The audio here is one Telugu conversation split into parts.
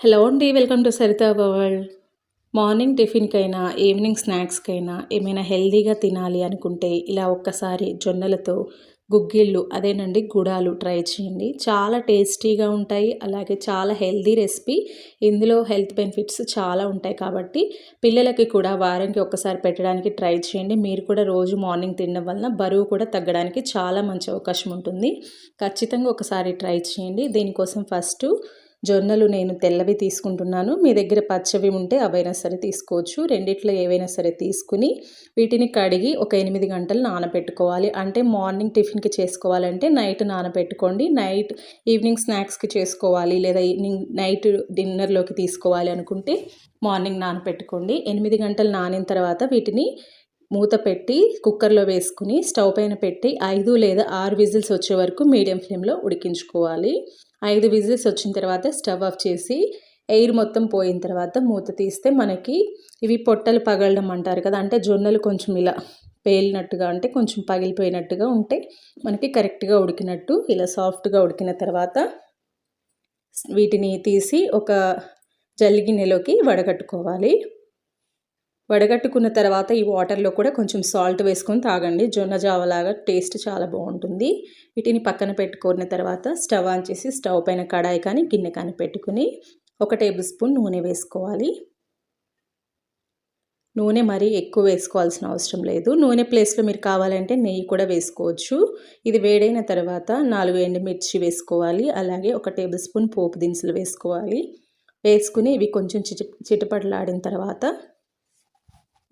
హలో అండి welcome to Sarita world. Morning టిఫిన్కైనా evening స్నాక్స్కైనా ఏమైనా హెల్దీగా తినాలి అనుకుంటే ఇలా ఒక్కసారి జొన్నలతో గుగ్గిళ్ళు అదేనండి గుడాలు ట్రై చేయండి. చాలా టేస్టీగా ఉంటాయి అలాగే చాలా హెల్దీ రెసిపీ. ఇందులో హెల్త్ బెనిఫిట్స్ చాలా ఉంటాయి కాబట్టి పిల్లలకి కూడా వారానికి ఒక్కసారి పెట్టడానికి ట్రై చేయండి. మీరు కూడా రోజు మార్నింగ్ తినడం వలన బరువు కూడా తగ్గడానికి చాలా మంచి అవకాశం ఉంటుంది. ఖచ్చితంగా ఒకసారి ట్రై చేయండి. దీనికోసం ఫస్ట్ జొన్నలు నేను తెల్లవి తీసుకుంటున్నాను. మీ దగ్గర పచ్చవి ఉంటే అవైనా సరే తీసుకోవచ్చు. రెండిట్లో ఏవైనా సరే తీసుకుని వీటిని కడిగి ఒక ఎనిమిది గంటలు నానబెట్టుకోవాలి. అంటే మార్నింగ్ టిఫిన్కి చేసుకోవాలంటే నైట్ నానబెట్టుకోండి. నైట్ ఈవినింగ్ స్నాక్స్కి చేసుకోవాలి. లేదా ఈవినింగ్ నైట్ డిన్నర్లోకి తీసుకోవాలి అనుకుంటే మార్నింగ్ నానబెట్టుకోండి. ఎనిమిది గంటలు నానిన తర్వాత వీటిని మూత పెట్టి కుక్కర్లో వేసుకుని స్టవ్ పైన పెట్టి ఐదు లేదా ఆరు విజిల్స్ వచ్చే వరకు మీడియం ఫ్లేమ్లో ఉడికించుకోవాలి. ఐదు విజిల్స్ వచ్చిన తర్వాత స్టవ్ ఆఫ్ చేసి ఎయిర్ మొత్తం పోయిన తర్వాత మూత తీస్తే మనకి ఇవి పొట్టలు పగలడం అంటారు కదా అంటే జొన్నలు కొంచెం ఇలా పేలినట్టుగా అంటే కొంచెం పగిలిపోయినట్టుగా ఉంటే మనకి కరెక్ట్గా ఉడికినట్టు ఇలా సాఫ్ట్గా ఉడికిన తర్వాత వీటిని తీసి ఒక జల్లిగిన్నెలోకి వడగట్టుకోవాలి. వడగట్టుకున్న తర్వాత ఈ వాటర్లో కూడా కొంచెం సాల్ట్ వేసుకొని తాగండి. జొన్న జావలాగా టేస్ట్ చాలా బాగుంటుంది. వీటిని పక్కన పెట్టుకున్న తర్వాత స్టవ్ ఆన్ చేసి స్టవ్ పైన కడాయి కానీ గిన్నె కానీ పెట్టుకుని ఒక టేబుల్ స్పూన్ నూనె వేసుకోవాలి. నూనె మరీ ఎక్కువ వేసుకోవాల్సిన అవసరం లేదు. నూనె ప్లేస్లో మీరు కావాలంటే నెయ్యి కూడా వేసుకోవచ్చు. ఇది వేడైన తర్వాత నాలుగు ఎండుమిర్చి వేసుకోవాలి. అలాగే ఒక టేబుల్ స్పూన్ పోపు దినుసులు వేసుకోవాలి. వేసుకుని ఇవి కొంచెం చిటి చిటపటలాడిన తర్వాత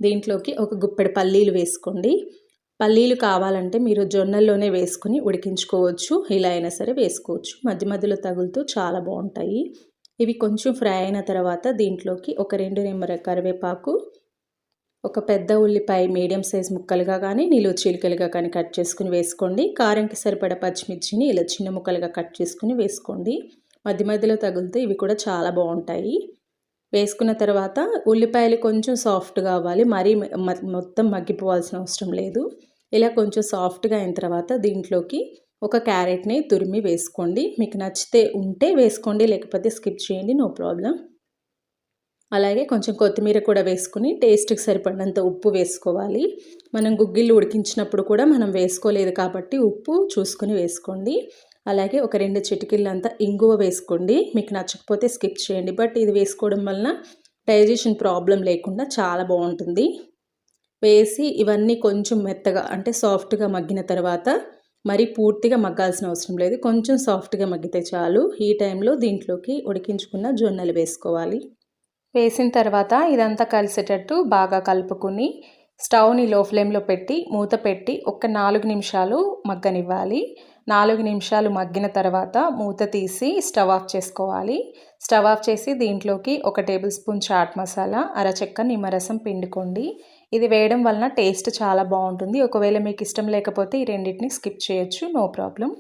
దీంట్లోకి ఒక గుప్పెడు పల్లీలు వేసుకోండి. పల్లీలు కావాలంటే మీరు జొన్నల్లోనే వేసుకుని ఉడికించుకోవచ్చు. ఇలా అయినా సరే వేసుకోవచ్చు. మధ్య మధ్యలో తగులుతూ చాలా బాగుంటాయి. ఇవి కొంచెం ఫ్రై అయిన తర్వాత దీంట్లోకి ఒక రెండు నిమ్మర కరివేపాకు ఒక పెద్ద ఉల్లిపాయ మీడియం సైజ్ ముక్కలుగా కానీ నిలువ చీలికలుగా కానీ కట్ చేసుకుని వేసుకోండి. కారంకి సరిపడ పచ్చిమిర్చిని ఇలా చిన్న ముక్కలుగా కట్ చేసుకుని వేసుకోండి. మధ్య మధ్యలో తగులుతూ ఇవి కూడా చాలా బాగుంటాయి. వేసుకున్న తర్వాత ఉల్లిపాయలు కొంచెం సాఫ్ట్గా అవ్వాలి. మరీ మొత్తం మగ్గిపోవాల్సిన అవసరం లేదు. ఇలా కొంచెం సాఫ్ట్గా అయిన తర్వాత దీంట్లోకి ఒక క్యారెట్ని తురిమి వేసుకోండి. మీకు నచ్చితే ఉంటే వేసుకోండి లేకపోతే స్కిప్ చేయండి నో ప్రాబ్లం. అలాగే కొంచెం కొత్తిమీర కూడా వేసుకుని టేస్ట్కి సరిపడినంత ఉప్పు వేసుకోవాలి. మనం గుగ్గిళ్ళు ఉడికించినప్పుడు కూడా మనం వేసుకోలేదు కాబట్టి ఉప్పు చూసుకొని వేసుకోండి. అలాగే ఒక రెండు చిటికీలంతా ఇంగువ వేసుకోండి. మీకు నచ్చకపోతే స్కిప్ చేయండి. బట్ ఇది వేసుకోవడం వలన డైజెషన్ ప్రాబ్లం లేకుండా చాలా బాగుంటుంది. వేసి ఇవన్నీ కొంచెం మెత్తగా అంటే సాఫ్ట్గా మగ్గిన తర్వాత మరి పూర్తిగా మగ్గాల్సిన అవసరం లేదు. కొంచెం సాఫ్ట్గా మగ్గితే చాలు. ఈ టైంలో దీంట్లోకి ఉడికించుకున్న జొన్నలు వేసుకోవాలి. వేసిన తర్వాత ఇదంతా కలిసేటట్టు బాగా కలుపుకుని స్టవ్ని లో ఫ్లేమ్లో పెట్టి మూత పెట్టి ఒక నాలుగు నిమిషాలు మగ్గనివ్వాలి. నాలుగు నిమిషాలు మగ్గిన తర్వాత మూత తీసి స్టవ్ ఆఫ్ చేసుకోవాలి. స్టవ్ ఆఫ్ చేసి దీంట్లోకి ఒక టేబుల్ స్పూన్ చాట్ మసాలా అరచెక్క నిమ్మరసం పిండుకోండి. ఇది వేయడం వలన టేస్ట్ చాలా బాగుంటుంది. ఒకవేళ మీకు ఇష్టం లేకపోతే ఈ రెండింటిని స్కిప్ చేయొచ్చు నో ప్రాబ్లం.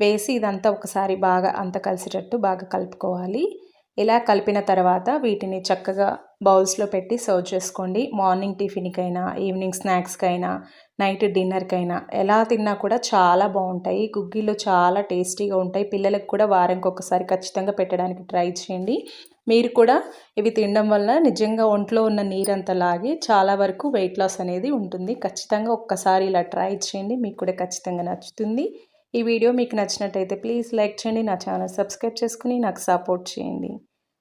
వేసి ఇదంతా ఒకసారి బాగా అంత కలిసేటట్టు బాగా కలుపుకోవాలి. ఇలా కలిపిన తర్వాత వీటిని చక్కగా బౌల్స్లో పెట్టి సర్వ్ చేసుకోండి. మార్నింగ్ టిఫిన్కైనా ఈవినింగ్ స్నాక్స్కైనా నైట్ డిన్నర్కైనా ఎలా తిన్నా కూడా చాలా బాగుంటాయి. కుగ్గీలు చాలా టేస్టీగా ఉంటాయి. పిల్లలకు కూడా వారానికి ఒకసారి ఖచ్చితంగా పెట్టడానికి ట్రై చేయండి. మీరు కూడా ఇవి తినడం వల్ల నిజంగా ఒంట్లో ఉన్న నీరంతా లాగి చాలా వరకు వెయిట్ లాస్ అనేది ఉంటుంది. ఖచ్చితంగా ఒక్కసారి ఇలా ట్రై చేయండి. మీకు కూడా ఖచ్చితంగా నచ్చుతుంది. ఈ వీడియో మీకు నచ్చినట్టయితే ప్లీజ్ లైక్ చేయండి. నా ఛానల్ సబ్స్క్రైబ్ చేసుకుని నాకు సపోర్ట్ చేయండి.